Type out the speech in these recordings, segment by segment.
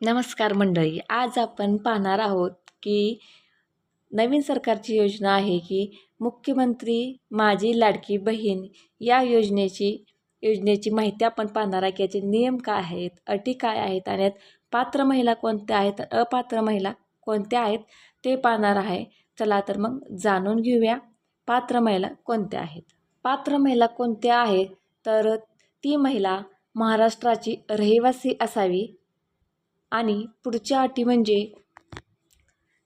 नमस्कार मंडळी आज आपण पाहणार आहोत की नवीन सरकारची योजना आहे की मुख्यमंत्री माझी लाडकी बहीण या योजनेची योजनेची माहिती आपण पाहणार आहे की याचे नियम काय आहेत अटी काय आहेत आणि पात्र महिला कोणत्या आहेत अपात्र महिला कोणत्या आहेत ते पाहणार आहे. चला तर मग जाणून घेऊया पात्र महिला कोणत्या आहेत. पात्र महिला कोणत्या आहेत? तर ती महिला महाराष्ट्राची रहिवासी असावी आणि पुढच्या अटी म्हणजे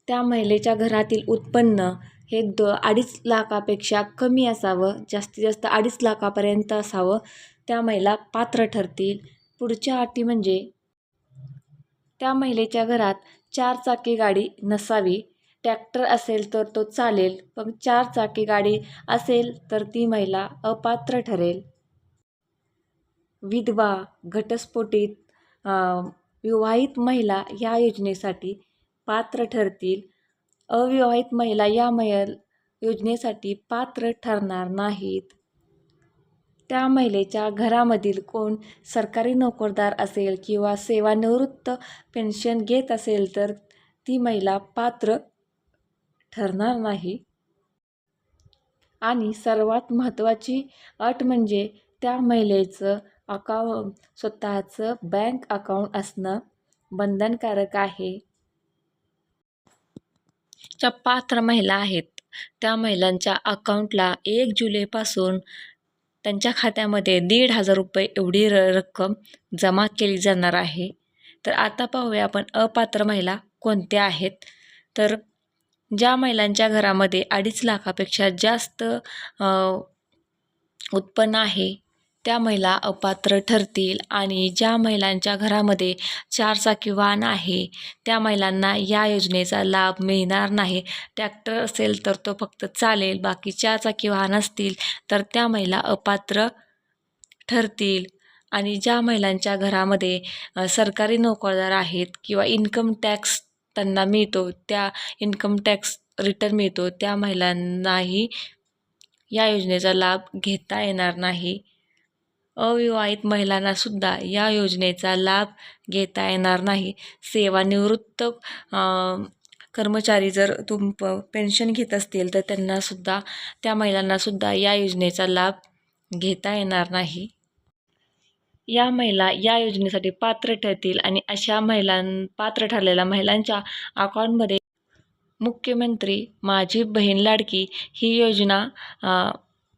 त्या महिलेच्या घरातील उत्पन्न हे द अडीच लाखापेक्षा कमी असावं जास्तीत जास्त अडीच लाखापर्यंत असावं त्या महिला पात्र ठरतील. पुढच्या अटी म्हणजे त्या महिलेच्या घरात चार चाकी गाडी नसावी. ट्रॅक्टर असेल तर तो चालेल पण चार चाकी गाडी असेल तर ती महिला अपात्र ठरेल. विधवा घटस्फोटीत विवाहित महिला या योजनेसाठी पात्र ठरतील. अविवाहित महिला या मै योजनेसाठी पात्र ठरणार नाहीत. त्या महिलेच्या घरामधील कोण सरकारी नोकरदार असेल किंवा सेवानिवृत्त पेन्शन घेत असेल तर ती महिला पात्र ठरणार नाही. आणि सर्वात महत्त्वाची अट म्हणजे त्या महिलेचं अकाऊ स्वतःचं बँक अकाउंट असणं बंधनकारक आहे. ज्या पात्र महिला आहेत. त्या महिलांच्या अकाउंटला एक जुलैपासून त्यांच्या खात्यामध्ये दीड हजार रुपये एवढी र रक्कम जमा केली जाणार आहे. तर आता पाहूया आपण अपात्र महिला कोणत्या आहेत. तर ज्या महिलांच्या घरामध्ये अडीच लाखापेक्षा जास्त उत्पन्न आहे त्या महिला अपात्र ठरतील आणि ज्या महिलांच्या घरामध्ये चारचाकी वाहन आहे त्या महिलांना या योजनेचा लाभ मिळणार नाही. ट्रॅक्टर असेल तर तो फक्त चालेल बाकी चारचाकी वाहन असतील तर त्या महिला अपात्र ठरतील. आणि ज्या महिलांच्या घरामध्ये सरकारी नोकरदार आहेत किंवा इन्कम टॅक्स त्यांना मिळतो त्या इन्कम टॅक्स रिटर्न मिळतो त्या महिलांनाही या योजनेचा लाभ घेता येणार नाही. अविवाहित महिलांनासुद्धा या योजनेचा लाभ घेता येणार नाही. सेवानिवृत्त कर्मचारी जर तुम पेन्शन घेत असतील तर त्यांनासुद्धा त्या महिलांनासुद्धा या योजनेचा लाभ घेता येणार नाही. या महिला या योजनेसाठी पात्र ठरतील आणि अशा महिलां पात्र ठरलेल्या महिलांच्या अकाउंटमध्ये मुख्यमंत्री माझी बहीण लाडकी ही योजना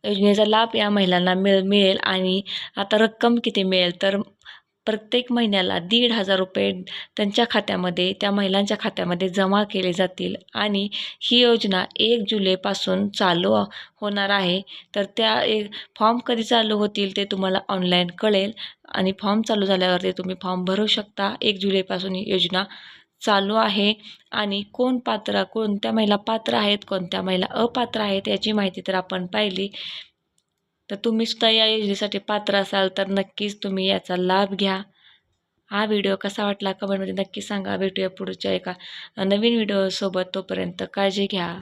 योजनेचा लाभ या महिलांना मिळ मिळेल आणि आता रक्कम किती मिळेल? तर प्रत्येक महिन्याला दीड हजार रुपये त्यांच्या खात्यामध्ये त्या महिलांच्या खात्यामध्ये जमा केले जातील आणि ही योजना एक जुलैपासून चालू होणार आहे. तर त्या एक फॉर्म कधी चालू होतील ते तुम्हाला ऑनलाईन कळेल आणि फॉर्म चालू झाल्यावरती तुम्ही फॉर्म भरू शकता. एक जुलैपासून ही योजना चालू आहे आणि कोण पात्र कोणत्या महिला पात्र आहेत कोणत्या महिला अपात्र आहेत याची माहिती तर आपण पाहिली. तर तुम्ही सुद्धा या योजनेसाठी पात्र असाल तर नक्कीच तुम्ही याचा लाभ घ्या. हा व्हिडिओ कसा वाटला कमेंटमध्ये नक्की सांगा. भेटूया पुढच्या एका नवीन व्हिडिओसोबत. तोपर्यंत काळजी घ्या.